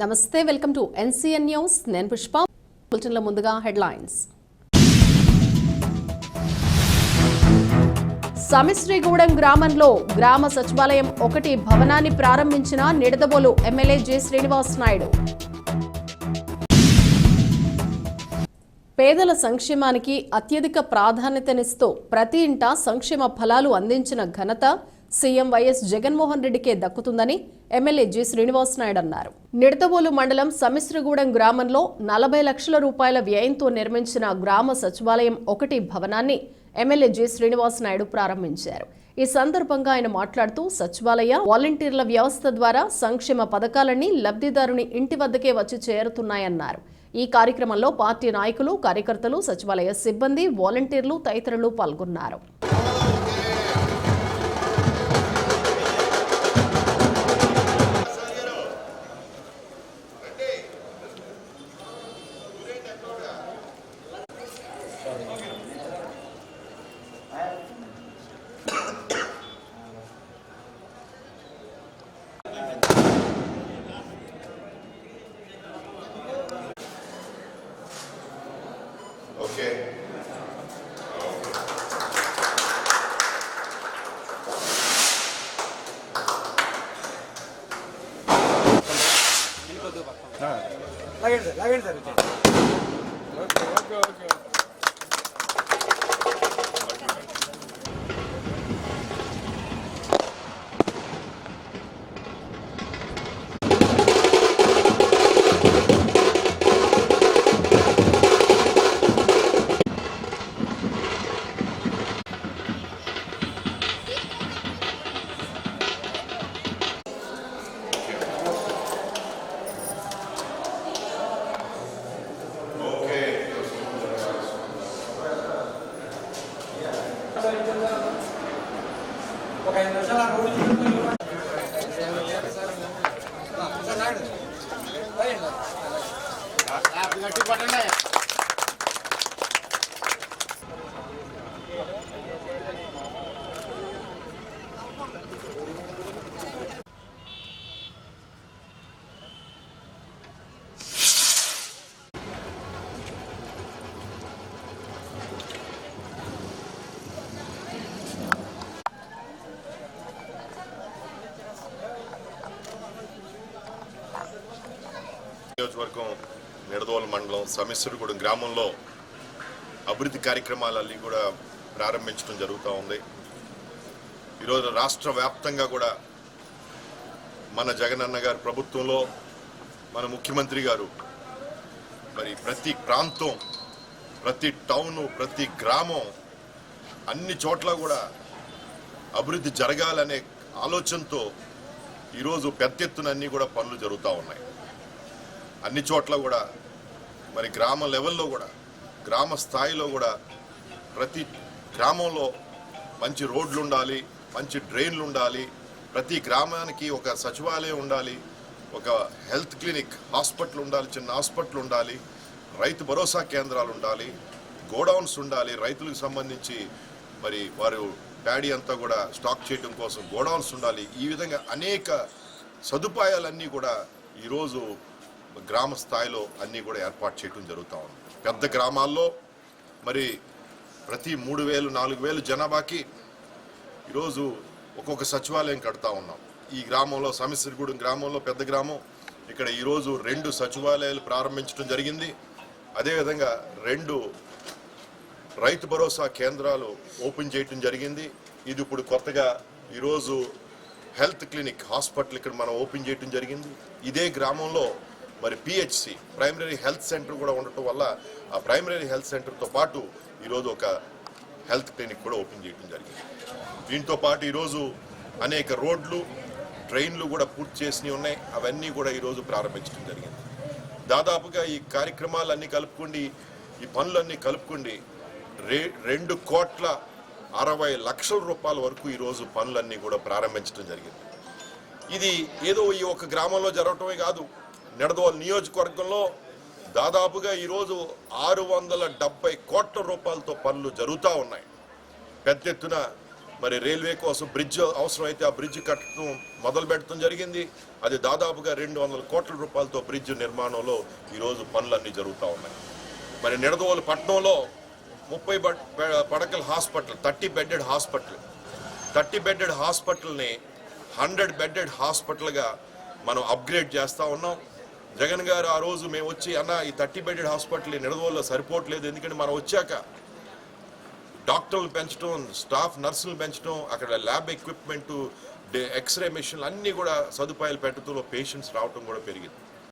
నమస్తే welcome to NCN news. నేను పుష్ప. బులెటిన్ల ముందుగా హెడ్లైన్స్. సమిశ్రీగూడెం గ్రామంలో గ్రామ సచివాలయం ఒకటి భవనాన్ని ప్రారంభించిన నిడదబోలు ఎమ్మెల్యే జె. శ్రీనివాస్ నాయుడు. పేదల సంక్షేమానికి అత్యధిక ప్రాధాన్యతనిస్తూ ప్రతి ఇంటా సంక్షేమ ఫలాలు అందించిన ఘనత సీఎం వైఎస్ జగన్మోహన్ రెడ్డికే దక్కుతుందని ఎమ్మెల్యే జి. శ్రీనివాస్ నాయుడు అన్నారు. నిడతవోలు మండలం సమిశ్రగూడెం గ్రామంలో నలభై లక్షల రూపాయల వ్యయంతో నిర్మించిన గ్రామ సచివాలయం ఒకటి భవనాన్ని ఎమ్మెల్యే జి. శ్రీనివాస్ నాయుడు ప్రారంభించారు. ఈ సందర్భంగా ఆయన మాట్లాడుతూ సచివాలయ వాలంటీర్ల వ్యవస్థ ద్వారా సంక్షేమ పథకాలన్నీ లబ్ధిదారుని ఇంటి వద్దకే వచ్చి చేరుతున్నాయన్నారు. ఈ కార్యక్రమంలో పార్టీ నాయకులు కార్యకర్తలు సచివాలయ సిబ్బంది వాలంటీర్లు తదితరులు పాల్గొన్నారు. Okay. ಲಗೇನ್ ಸರ್ ಲಗೇನ್ ಸರ್ ఒక ఐదు నియోజకవర్గం నిడదోల మండలం సమిశ్వరగూడెం గ్రామంలో అభివృద్ధి కార్యక్రమాలన్నీ కూడా ప్రారంభించడం జరుగుతూ ఉంది. ఈరోజు రాష్ట్ర వ్యాప్తంగా కూడా మన జగనన్న గారి ప్రభుత్వంలో మన ముఖ్యమంత్రి గారు మరి ప్రతి ప్రాంతం ప్రతి టౌను ప్రతి గ్రామం అన్ని చోట్ల కూడా అభివృద్ధి జరగాలనే ఆలోచనతో ఈరోజు పెద్ద ఎత్తున అన్నీ కూడా పనులు జరుగుతూ ఉన్నాయి. అన్ని చోట్ల కూడా మరి గ్రామ లెవెల్లో కూడా గ్రామ స్థాయిలో కూడా ప్రతి గ్రామంలో మంచి రోడ్లు ఉండాలి మంచి డ్రైన్లు ఉండాలి ప్రతి గ్రామానికి ఒక సచివాలయం ఉండాలి ఒక హెల్త్ క్లినిక్ హాస్పిటల్ ఉండాలి చిన్న హాస్పిటల్ ఉండాలి రైతు భరోసా కేంద్రాలు ఉండాలి గోడౌన్స్ ఉండాలి రైతులకు సంబంధించి మరి వారు ప్యాడీ అంతా కూడా స్టాక్ చేయడం కోసం గోడౌన్స్ ఉండాలి. ఈ విధంగా అనేక సదుపాయాలన్నీ కూడా ఈరోజు గ్రామ స్థాయిలో అన్నీ కూడా ఏర్పాటు చేయడం జరుగుతూ ఉంది. పెద్ద గ్రామాల్లో మరి ప్రతి మూడు వేలు నాలుగు వేలు జనాభాకి ఈరోజు ఒక్కొక్క సచివాలయం కడతా ఉన్నాం. ఈ గ్రామంలో సమస్యగూడెం గ్రామంలో పెద్ద గ్రామం. ఇక్కడ ఈరోజు రెండు సచివాలయాలు ప్రారంభించడం జరిగింది. అదేవిధంగా రెండు రైతు భరోసా కేంద్రాలు ఓపెన్ చేయటం జరిగింది. ఇది ఇప్పుడు కొత్తగా ఈరోజు హెల్త్ క్లినిక్ హాస్పిటల్ ఇక్కడ మనం ఓపెన్ చేయటం జరిగింది. ఇదే గ్రామంలో మరి పిహెచ్సి ప్రైమరీ హెల్త్ సెంటర్ కూడా ఉండటం వల్ల ఆ ప్రైమరీ హెల్త్ సెంటర్తో పాటు ఈరోజు ఒక హెల్త్ క్లినిక్ కూడా ఓపెన్ చేయడం జరిగింది. దీంతో పాటు ఈరోజు అనేక రోడ్లు ట్రైన్లు కూడా పూర్తి చేసినవి ఉన్నాయి. అవన్నీ కూడా ఈరోజు ప్రారంభించడం జరిగింది. దాదాపుగా ఈ కార్యక్రమాలన్నీ కలుపుకుండి ఈ పనులన్నీ కలుపుకుండి రె రెండు కోట్ల అరవై లక్షల రూపాయల వరకు ఈరోజు పనులన్నీ కూడా ప్రారంభించడం జరిగింది. ఇది ఏదో ఈ ఒక గ్రామంలో జరగటమే కాదు. నిడదవోలు నియోజకవర్గంలో దాదాపుగా ఈరోజు ఆరు వందల డెబ్బై కోట్ల రూపాయలతో పనులు జరుగుతూ ఉన్నాయి. పెద్ద ఎత్తున మరి రైల్వే కోసం బ్రిడ్జ్ అవసరమైతే ఆ బ్రిడ్జ్ కట్టడం మొదలు పెట్టడం జరిగింది. అది దాదాపుగా రెండు వందల కోట్ల రూపాయలతో బ్రిడ్జ్ నిర్మాణంలో ఈరోజు పనులన్నీ జరుగుతూ ఉన్నాయి. మరి నిడదవోలు పట్టణంలో ముప్పై పడకల hospital thirty bedded hospital thirty bedded హాస్పిటల్ని హండ్రెడ్ బెడ్డెడ్ హాస్పిటల్గా మనం అప్గ్రేడ్ చేస్తూ ఉన్నాం. జగన్ గారు ఆ రోజు మేము వచ్చి అన్న ఈ థర్టీ బెడెడ్ హాస్పిటల్ ఈ నిడదవోల్లో సరిపోవట్లేదు. ఎందుకంటే మనం వచ్చాక డాక్టర్లు పెంచడం స్టాఫ్ నర్సులు పెంచడం అక్కడ ల్యాబ్ ఎక్విప్మెంటు ఎక్స్రే మిషన్లు అన్నీ కూడా సదుపాయాలు పెట్టడంలో పేషెంట్స్ రావడం కూడా పెరిగింది.